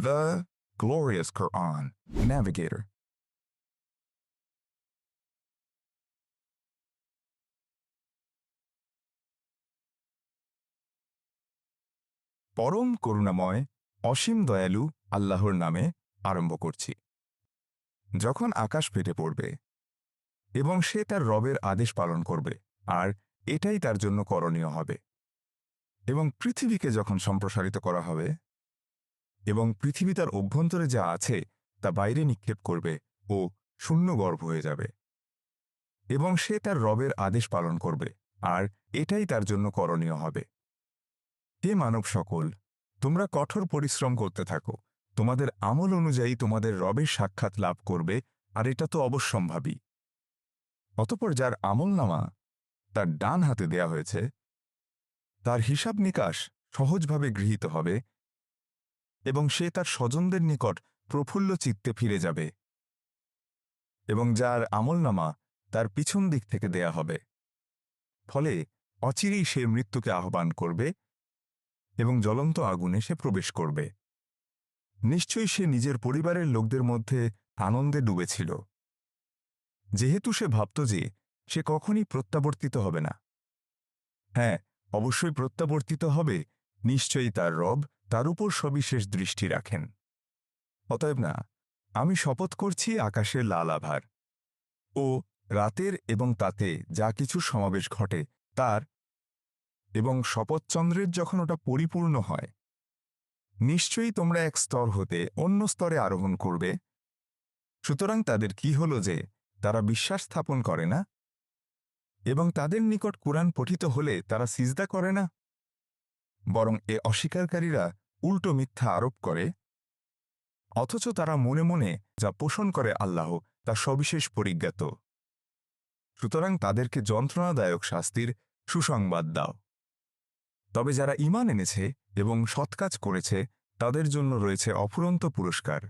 The Glorious Quran Navigator. পরম করুণাময়, অসীম দয়ালু আল্লাহর নামে আরম্ভ করছি যখন আকাশ ফেটে পড়বে এবং সে তার রবের আদেশ পালন করবে, আর এটাই তার জন্য করণীয় হবে এবং পৃথিবীকে যখন সম্প্রসারিত করা হবে এবং পৃথিবী তার অভ্যন্তরে যা আছে তা বাইরে নিক্ষেপ করবে ও শূন্য গর্ভ হয়ে যাবে। এবং সে তার রবের আদেশ পালন করবে, আর এটাই তার জন্য করণীয় হবে। হে মানব সকল, তোমরা কঠোর পরিশ্রম করতে থাকো। তোমাদের আমল অনুযায়ী তোমাদের রবের সাক্ষাৎ লাভ করবে, আর এটা তো অবশ্যম্ভাবী। অতপর যার আমল নামা তার ডান হাতে দেয়া হয়েছে, তার হিসাব নিকাশ সহজভাবে গৃহীত হবে এবং সে তার স্বজনদের নিকট প্রফুল্ল চিত্তে ফিরে যাবে এবং যার আমলনামা তার পিছন দিক থেকে দেয়া হবে। ফলে অচিরেই সে মৃত্যুকে আহ্বান করবে এবং জ্বলন্ত আগুনে সে প্রবেশ করবে। নিশ্চয়ই সে নিজের পরিবারের লোকদের মধ্যে আনন্দে ডুবেছিল। যেহেতু সে ভাবত যে সে কখনই প্রত্যাবর্তিত হবে না। হ্যাঁ অবশ্যই প্রত্যাবর্তিত হবে, নিশ্চয়ই তার রব তার উপর সবিশেষ দৃষ্টি রাখেন। অতএব না, আমি শপথ করছি আকাশের লাল আভার। ও রাতের এবং তাতে যা কিছু সমাবেশ ঘটে তার এবং শপথচন্দ্রের যখন ওটা পরিপূর্ণ হয়, নিশ্চয়ই তোমরা এক স্তর হতে অন্য স্তরে আরোহণ করবে। সুতরাং তাদের কি হল যে, তারা বিশ্বাস স্থাপন করে না? এবং তাদের নিকট কোরআন পঠিত হলে তারা সিজদা করে না? বরং এ অস্বীকারীরা উল্টো মিথ্যা আরোপ করে, অথচ তারা মনে মনে যা পোষণ করে আল্লাহ, তা সবিশেষ পরিজ্ঞাত। সুতরাং তাদেরকে যন্ত্রণাদায়ক শাস্তির সুসংবাদ দাও। তবে যারা ইমান এনেছে এবং সৎকাজ করেছে, তাদের জন্য রয়েছে অফুরন্ত পুরস্কার।